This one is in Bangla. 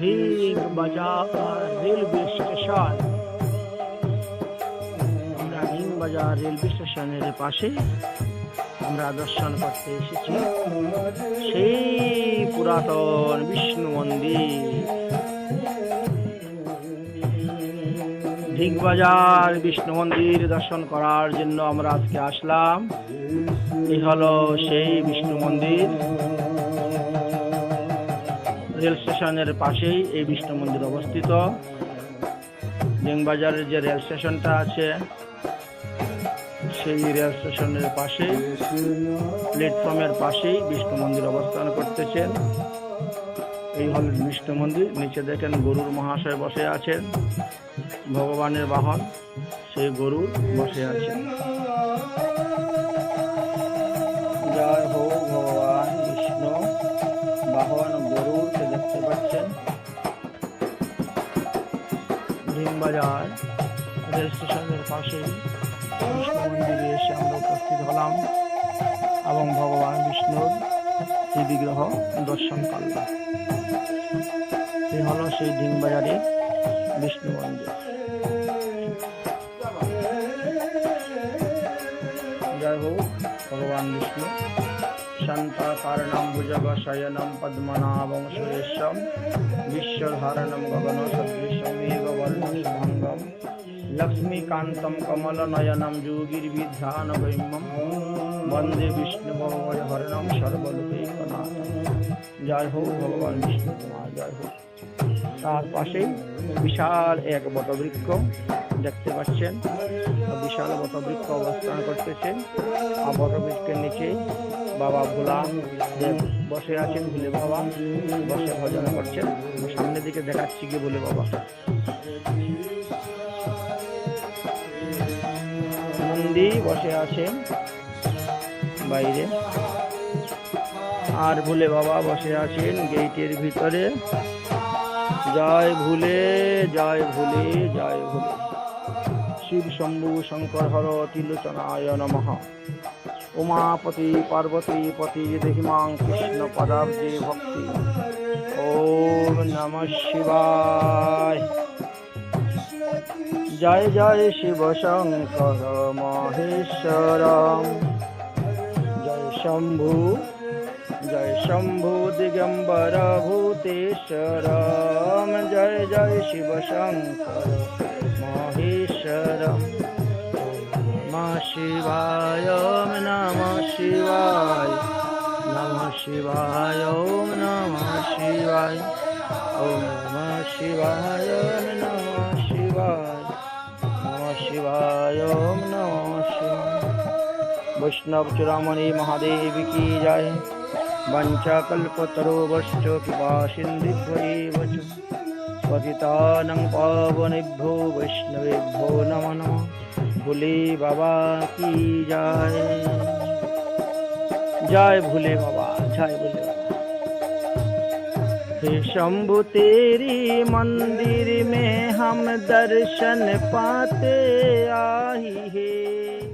ঢিং বাজার রেলওয়ে স্টেশন। আমরা ঢিং বাজার রেলওয়ে স্টেশনের পাশে আমরা দর্শন করতে এসেছি। সেই পুরাতন বিষ্ণু মন্দির। ঢিগবাজার বিষ্ণু মন্দির দর্শন করার জন্য আমরা আজকে আসলাম। এই হলো সেই বিষ্ণু মন্দির। রেল স্টেশনের পাশেই এই বিষ্ণু মন্দির অবস্থিত। ঢিংবাজারের যে রেল স্টেশনটা আছে, সেই রেল স্টেশনের পাশেই, প্ল্যাটফর্মের পাশেই বিষ্ণু মন্দির অবস্থান করতেছেন। এই হল বিষ্ণু মন্দির। নিচে দেখেন গরুর মহাশয় বসে আছেন। ভগবানের বাহন, সেই গরু বসে আছেন। ভীমবাজার রেল স্টেশনের বিষ্ণু মন্দিরে এসে আমরা উপস্থিত হলাম এবং ভগবান বিষ্ণুর শ্রী বিগ্রহ দর্শন করলাম। এই হলো সেই ডিমবাজারে বিষ্ণু মন্দির। জয় হোক, ভগবান বিষ্ণু শান্তাকারণম ভুজগশয়নম পদ্মনাভং সুরেশম বিশ্বধারণম গগন সদৃশমেব বর্ণশুভঙ্গম লক্ষ্মীকান্তম কমলনয়নম যোগীর্বিধান বন্দে বিষ্ণু হরণম সর্বলোকৈকনাথ জয় হোক ভগবান বিষ্ণু তোমার জয় হোক তার পাশেই বিশাল এক বটবৃক্ষ দেখতে পাচ্ছেন বিশাল বটবৃক্ষ অবস্থান করতেছে আর বটবৃক্ষের নিচে বাবা ভোলা বসে আছেন ভুলে বাবা। বসে ভজন করছেন। সামনের দিকে দেখাচ্ছি কি বলে বাবা। নন্দী বসে আছেন বাইরে। আর ভুলে বাবা বসে আছেন গেটের ভিতরে। জয় ভুলে জয় ভুলে জয় ভুলে। শিব শম্ভু শঙ্কর হর তিলোচনায় নমঃ। উমাপতি পার্বতী পতি দেহিমাং কৃষ্ণ পদাব্দে ভক্তি। ওম নম শিবায়। জয় জয় শিব শঙ্কর মহেশ্বরম। জয় শম্ভু জয় শম্ভু দিগম্বর ভূতেশ্বরম। জয় জয় শিব শঙ্কর মহেশ্বরম। নম শিবায়। नमः शिवाय नमः शिवाय ॐ नमः शिवाय ॐ नमः शिवाय ॐ नमः शिवाय नमः शिवाय ॐ नमः शिवाय वैष्णव चूड़ामणि महादेव की जय वञ्चाकल्पतरोवश्च कृपा सिन्धिभ्यैव च पतितानं पावनेभ्यो वैष्णवेभ्यो नमो नमः भोले बाबा की जय। जय भोले बाबा, जय भोले बाबा। हे शंभु, तेरी मंदिर में हम दर्शन पाते आई है।